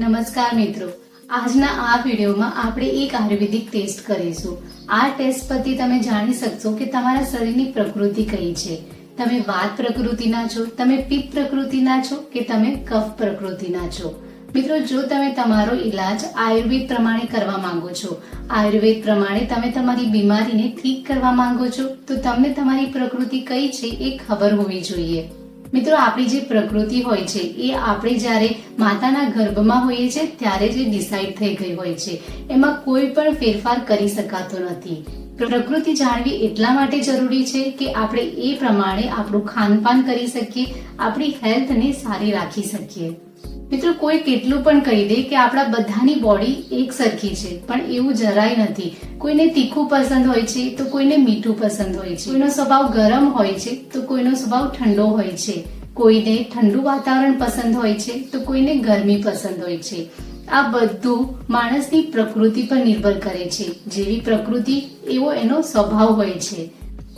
નમસ્કાર મિત્રો. આજના આ વિડીયોમાં આપણે એક આયુર્વેદિક ટેસ્ટ કરીશું. આ ટેસ્ટ પરથી તમે જાણી શકશો કે તમારા શરીરની પ્રકૃતિ કઈ છે. તમે વાત પ્રકૃતિના છો, તમે પિત્ત પ્રકૃતિના છો કે તમે કફ પ્રકૃતિના છો. મિત્રો, જો તમે તમારો ઈલાજ આયુર્વેદ પ્રમાણે કરવા માંગો છો, આયુર્વેદ પ્રમાણે તમે તમારી બીમારીને ઠીક કરવા માંગો છો, તો તમને તમારી પ્રકૃતિ કઈ છે એ ખબર હોવી જોઈએ. મિત્રો, આપણી જે પ્રકૃતિ હોય છે, એ આપણે જ્યારે માતાના ગર્ભમાં હોઈએ છીએ, ત્યારે જે ડિસાઈડ થઈ ગઈ હોય છે. એમાં કોઈ પણ ફેરફાર કરી શકાતો નથી. પ્રકૃતિ જાણવી એટલા માટે જરૂરી છે કે આપણે એ પ્રમાણે આપણું ખાનપાન કરી શકીએ, આપણી હેલ્થને સારી રાખી શકીએ. મિત્રો, કોઈ કેટલું પણ કહી દે કે આપણા બધાની બોડી એક સરખી છે, પણ એવું જરાય નથી. કોઈને તીખું પસંદ હોય છે, તો કોઈને મીઠું પસંદ હોય છે. કોઈનો સ્વભાવ ગરમ હોય છે, તો કોઈનો સ્વભાવ ઠંડો હોય છે. કોઈને ઠંડુ વાતાવરણ પસંદ હોય છે, તો કોઈને ગરમી પસંદ હોય છે. આ બધું માણસની પ્રકૃતિ પર નિર્ભર કરે છે. જેવી પ્રકૃતિ, એવો એનો સ્વભાવ હોય છે.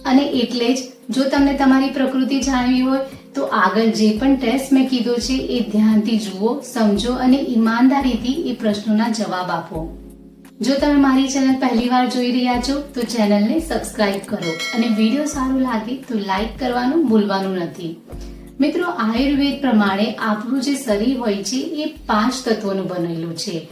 અને એટલે જ જો તમને તમારી પ્રકૃતિ જાણવી હોય તો આગળ જે પણ ટેસ્ટ મેં કીધો છે, એ ધ્યાનથી જુઓ, સમજો અને ઈમાનદારીથી એ પ્રશ્નોના જવાબ આપો. જો તમે મારી ચેનલ પહેલીવાર જોઈ રહ્યા છો, તો ચેનલને સબસ્ક્રાઇબ કરો અને વીડિયો સારું લાગે તો લાઈક કરવાનું ભૂલવાનું નથી. મિત્રો, આયુર્વેદ પ્રમાણે આપણું જે શરીર હોય છે, એ પાંચ તત્વોનું બનેલું છે.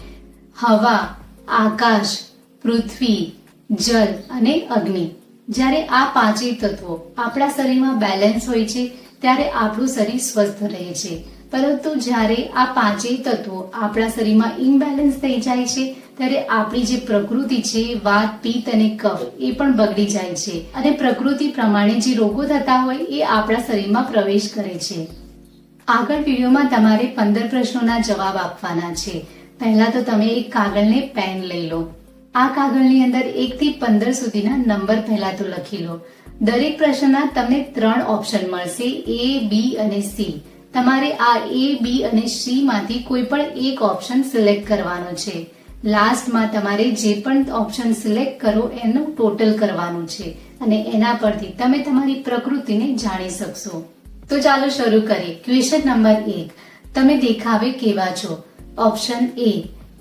હવા, આકાશ, પૃથ્વી જલ અને અગ્નિ. જ્યારે આ પાંચેય તત્વો આપણા શરીરમાં બેલેન્સ હોય છે ત્યારે આપણું શરીર સ્વસ્થ રહે છે. પરંતુ જ્યારે આ પાંચેય તત્વો આપણા શરીરમાં ઇમ્બેલેન્સ થઈ જાય છે, ત્યારે આપણી જે પ્રકૃતિ છે, વાત, પિત્ત અને કફ, એ પણ બગડી જાય છે. અને પ્રકૃતિ પ્રમાણે જે રોગો થતા હોય, એ આપણા શરીરમાં પ્રવેશ કરે છે. આગળ વિડીયોમાં તમારે પંદર પ્રશ્નોના જવાબ આપવાના છે. પહેલા તો તમે એક કાગળને પેન લઈ લો. આ કાગળની અંદર એક થી પંદર સુધીના નંબર પહેલા તો લખી લો. દરેક પ્રશ્નના તમને ત્રણ ઓપ્શન મળશે એ બી અને સી તમારે આ એ બી અને સી માંથી કોઈ પણ એક ઓપ્શન સિલેક્ટ કરવાનો છે. લાસ્ટમાં તમારે જે પણ ઓપ્શન સિલેક્ટ કરો એનું ટોટલ કરવાનું છે અને એના પરથી તમે તમારી પ્રકૃતિને જાણી શકશો. તો ચાલો શરૂ કરીએ. ક્વેશ્ચન નંબર એક. તમે દેખાવે કેવા છો? ઓપ્શન એ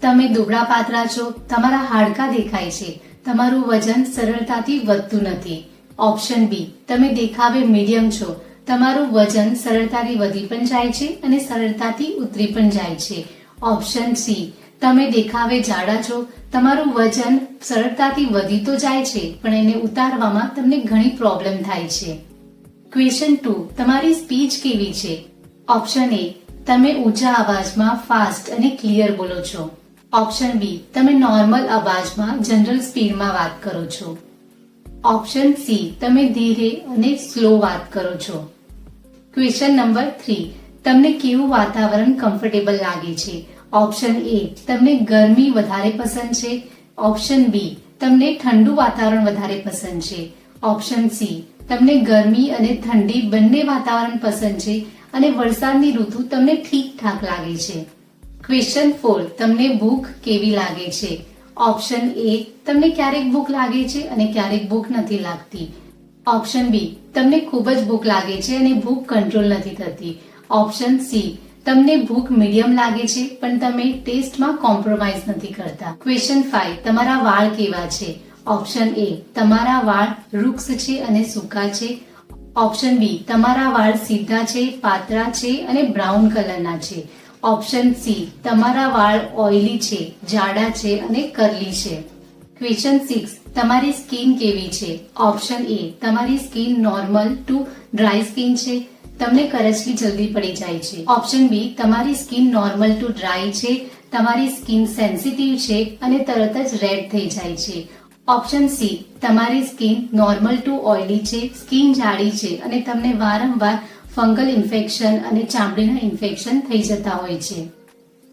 તમે દુબળા પાતળા છો, તમારા હાડકા દેખાય છે, તમારું વજન સરળતાથી વધતું નથી. ઓપ્શન બી તમે દેખાવે મીડિયમ છો, તમારું વજન સરળતાથી વધી પણ જાય છે અને સરળતાથી ઉતરી પણ જાય છે. ઓપ્શન સી તમે દેખાવે જાડા છો, તમારું વજન સરળતાથી વધી તો જાય છે, પણ એને ઉતારવામાં તમને ઘણી પ્રોબ્લેમ થાય છે. ક્વેશ્ચન ટુ તમારી સ્પીચ કેવી છે? ઓપ્શન એ તમે ઊંચા અવાજમાં ફાસ્ટ અને ક્લિયર બોલો છો. ઓપ્શન બી તમે નોર્મલ અવાજમાં જનરલ સ્પીડમાં વાત કરો છો. ઓપ્શન સી તમે ધીરે અને સ્લો વાત કરો છો. ક્વેશ્ચન નંબર થ્રી તમને કેવું વાતાવરણ કમ્ફર્ટેબલ લાગે છે? ઓપ્શન એ તમને ગરમી વધારે પસંદ છે. ઓપ્શન બી તમને ઠંડુ વાતાવરણ વધારે પસંદ છે. ઓપ્શન સી તમને ગરમી અને ઠંડી બંને વાતાવરણ પસંદ છે અને વરસાદની ઋતુ તમને ઠીક ઠાક લાગે છે. ક્વેશ્ચન ફોર તમને ભૂખ કેવી લાગે છે? ઓપ્શન એ તમને ક્યારેક ભૂખ લાગે છે અને ક્યારેક ભૂખ નથી લાગતી. ઓપ્શન બી તમને ખૂબ જ ભૂખ લાગે છે અને ભૂખ કંટ્રોલ નથી થતી. ઓપ્શન સી તમને ભૂખ મીડિયમ લાગે છે, પણ તમે ટેસ્ટમાં કોમ્પ્રોમાઇઝ નથી કરતા. ક્વેશ્ચન ફાઈવ તમારા વાળ કેવા છે? ઓપ્શન એ તમારા વાળ વૃક્ષ છે અને સૂકા છે. ઓપ્શન બી તમારા વાળ સીધા છે, પાતળા છે અને બ્રાઉન કલરના છે. ઓપ્શન સી તમારા વાળ ઓઇલી છે, જાડા છે અને કરલી છે. ક્વેશ્ચન સિક્સ તમારી સ્કિન કેવી છે? ઓપ્શન એ તમારી skin normal to dry skin છે. તમને કરચલી જલ્દી પડી જાય છે. ઓપ્શન બી તમારી સ્કિન નોર્મલ ટુ ડ્રાય છે. તમારી સ્કિન સેન્સિટિવ છે અને તરત જ રેડ થઈ જાય છે. ઓપ્શન સી તમારી સ્કિન નોર્મલ ટુ ઓઇલી છે. સ્કિન જાડી છે અને તમને વારંવાર ફંગલ ઇન્ફેક્શન અને ચામડીના ઇન્ફેક્શન થઈ જતા હોય છે.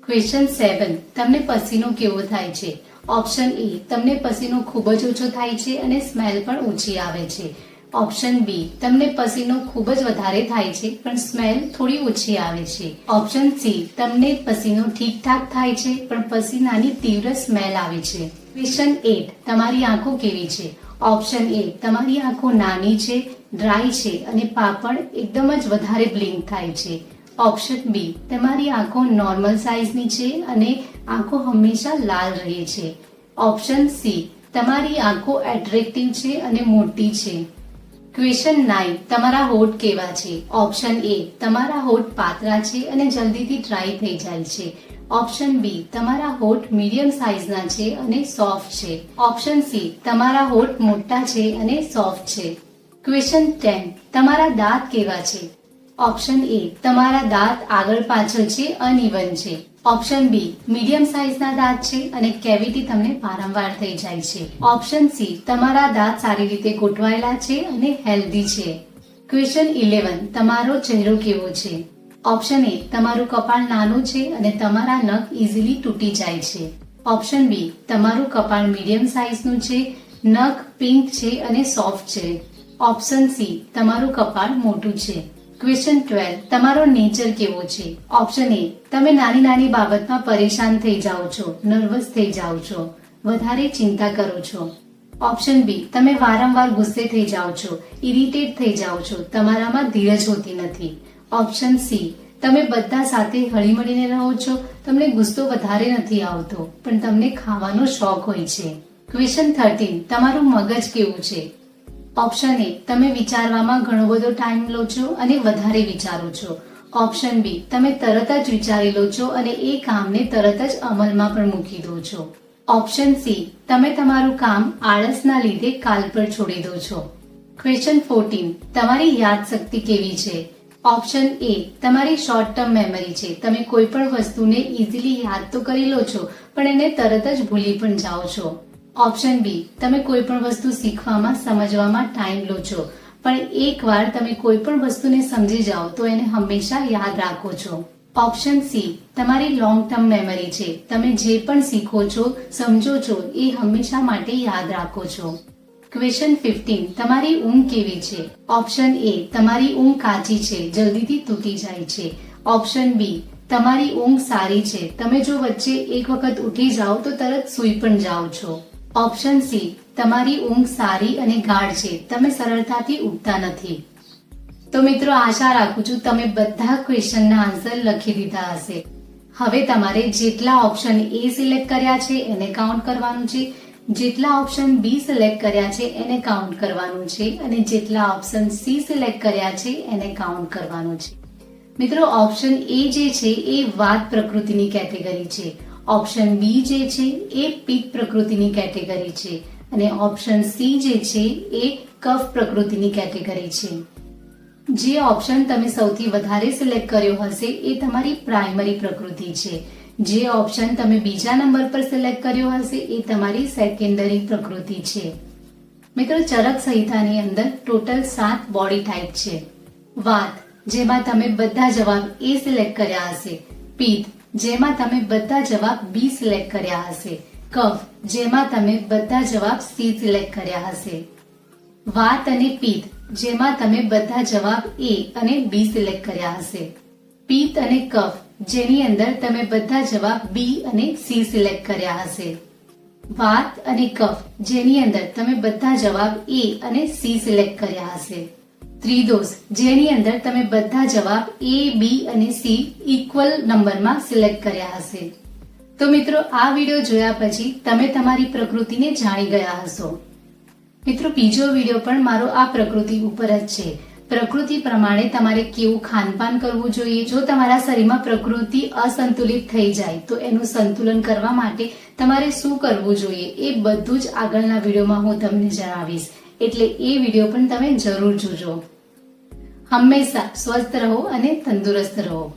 ક્વેશ્ચન સેવન તમને પસીનો કેવો થાય છે? ઓપ્શન એ તમને પસીનો ખૂબ જ ઓછો થાય છે અને સ્મેલ પણ ઓછી આવે છે. ઓપ્શન બી તમને પસીનો ખૂબ જ વધારે થાય છે, પણ સ્મેલ થોડી ઓછી આવે છે. ઓપ્શન સી તમને પસીનો ઠીકઠાક થાય છે, પણ પસીનાની તીવ્ર સ્મેલ આવે છે. ક્વેશ્ચન એટ તમારી આંખો કેવી છે? ઓપ્શન એ તમારી આંખો નાની છે ડ્રાય છે અને પાપડ એકદમ જ વધારે બ્લિંક થાય છે. ઓપ્શન બી, તમારી આંખો નોર્મલ સાઇઝની છે અને આંખો હંમેશા લાલ રહે છે. ઓપ્શન સી, તમારી આંખો એટ્રેક્ટિવ છે અને મોટી છે. ક્વેશ્ચન નાઇન, તમારા હોઠ કેવા છે? ઓપ્શન એ, તમારા હોઠ પાતળા છે અને જલ્દીથી ડ્રાય થઈ જાય છે. ઓપ્શન બી, તમારા હોઠ મીડિયમ સાઇઝના છે અને સોફ્ટ છે. ઓપ્શન સી, તમારા હોઠ મોટા છે અને સોફ્ટ છે. ક્વેશ્ચન ટેન તમારા દાંત કેવા છે? ઓપ્શન એ તમારા દાંત આગળ પાછળ છે અનઇવન છે. ઓપ્શન બી મીડિયમ સાઇઝના દાંત છે અને કેવિટી તમને વારંવાર થઈ જાય છે. ઓપ્શન સી તમારા દાંત સારી રીતે ગોઠવાયેલા છે અને હેલ્ધી છે. ક્વેશ્ચન ઇલેવન તમારો ચહેરો કેવો છે? ઓપ્શન એ તમારું કપાળ નાનું છે અને તમારા નખ ઇઝીલી તૂટી જાય છે. ઓપ્શન બી તમારું કપાળ મીડિયમ સાઇઝનું છે. નખ પિંક છે અને સોફ્ટ છે. ઓપ્શન સી તમારું કપાળ મોટું છે. ક્વેશ્ચન ટ્વેલ્વ તમારો નેચર કેવો છે? ઓપ્શન એ તમે નાની નાની બાબતમાં પરેશાન થઈ જાઓ છો નર્વસ થઈ જાઓ છો, વધારે ચિંતા કરો છો. ઓપ્શન બી તમે વારંવાર ગુસ્સે થઈ જાઓ છો ઇરિટેટ થઈ જાઓ છો, તમારામાં ધીરજ હોતી નથી. ઓપ્શન સી તમે બધા સાથે હળીમળીને રહો છો, તમને ગુસ્સો વધારે નથી આવતો, પણ તમને ખાવાનો શોખ હોય છે. ક્વેશ્ચન થર્ટીન તમારું મગજ કેવું છે? ઓપ્શન એ તમે વિચારવામાં ઘણો બધો ટાઈમ લો છો અને વધારે વિચારો છો. ઓપ્શન બી તમે તરત જ વિચારી લો છો અને એ કામને તરત જ અમલમાં પણ મૂકી દો છો. ઓપ્શન સી તમે તમારું કામ આળસના લીધે કાલ પર છોડી દો છો. ક્વેશ્ચન ફોર્ટીન તમારી યાદશક્તિ કેવી છે? ઓપ્શન એ તમારી શોર્ટ ટર્મ મેમરી છે. તમે કોઈ પણ વસ્તુને ઇઝીલી યાદ તો કરી લો છો, પણ એને તરત જ ભૂલી પણ જાઓ છો. ઓપ્શન બી તમે કોઈ પણ વસ્તુ શીખવામાં, સમજવામાં ટાઈમ લો છો. પણ એકવાર તમે કોઈ પણ વસ્તુને સમજી જાઓ, તો એને હંમેશા યાદ રાખો છો. ઓપ્શન સી તમારી લોંગ ટર્મ મેમરી છે. તમે જે પણ શીખો છો, સમજો છો, એ હંમેશા માટે યાદ રાખો છો. ક્વેશ્ચન ફિફ્ટીન તમારી ઊંઘ કેવી છે? ઓપ્શન એ તમારી ઊંઘ કાચી છે, જલ્દીથી તૂટી જાય છે. ઓપ્શન બી તમારી ઊંઘ સારી છે. તમે જો વચ્ચે એક વખત ઉઠી જાઓ, તો તરત સૂઈ પણ જાઓ છો. ઓપ્શન સી તમારી ઊંઘ સારી અને ગાઢ છે. તમે સરળતાથી ઉઠતા નથી. તો મિત્રો, આશા રાખું છું તમે બધા ક્વેશ્ચનના આન્સર લખી દીધા હશે. હવે તમારે જેટલા ઓપ્શન એ સિલેક્ટ કર્યા છે, એને કાઉન્ટ કરવાનું છે. જેટલા ઓપ્શન બી સિલેક્ટ કર્યા છે, એને કાઉન્ટ કરવાનું છે. અને જેટલા ઓપ્શન સી સિલેક્ટ કર્યા છે, એને કાઉન્ટ કરવાનું છે. મિત્રો ઓપ્શન એ જે છે, એ વાત પ્રકૃતિની કેટેગરી છે. ઓપ્શન બી જે છે એ પિત્ત પ્રકૃતિની કેટેગરી છે અને ઓપ્શન સી જે છે એ કફ પ્રકૃતિની કેટેગરી છે. જે ઓપ્શન તમે સૌથી વધારે સિલેક્ટ કર્યો હશે એ તમારી પ્રાઇમરી પ્રકૃતિ છે. જે ઓપ્શન તમે બીજા નંબર પર સિલેક્ટ કર્યો હશે એ તમારી સેકન્ડરી પ્રકૃતિ છે. મિત્રો, ચરક સંહિતાની અંદર ટોટલ સાત બોડી ટાઈપ છે. વાત, જેમાં તમે બધા જવાબ એ સિલેક્ટ કર્યા હશે. પિત્ત જેમાં તમે બધા જવાબ બી સિલેક્ટ કર્યા હશે. કફ, જેમાં તમે બધા જવાબ સી સિલેક્ટ કર્યા હશે. વાત અને પિત્ત, જેમાં તમે બધા જવાબ એ અને બી સિલેક્ટ કર્યા હશે. પિત્ત અને કફ, જેની અંદર તમે બધા જવાબ બી અને સી સિલેક્ટ કર્યા હશે. વાત અને કફ, જેની અંદર તમે બધા જવાબ એ અને સી સિલેક્ટ કર્યા હશે. ત્રિદોષ. જેની અંદર તમે બધા જવાબ એ બી અને સી ઇક્વલ નંબરમાં સિલેક્ટ કર્યા હશે. તો મિત્રો, આ વીડિયો જોયા પછી તમે તમારી પ્રકૃતિને જાણી ગયા હશો. મિત્રો, બીજો વીડિયો પણ મારો આ પ્રકૃતિ ઉપર જ છે. પ્રકૃતિ પ્રમાણે તમારે કેવું ખાનપાન કરવું જોઈએ? જો તમારા શરીરમાં પ્રકૃતિ અસંતુલિત થઈ જાય, તો એનું સંતુલન કરવા માટે તમારે શું કરવું જોઈએ? એ બધું જ આગળના વિડીયોમાં હું તમને જણાવીશ. એટલે એ વીડિયો પણ તમે જરૂર જોજો. હંમેશા સ્વસ્થ રહો અને તંદુરસ્ત રહો.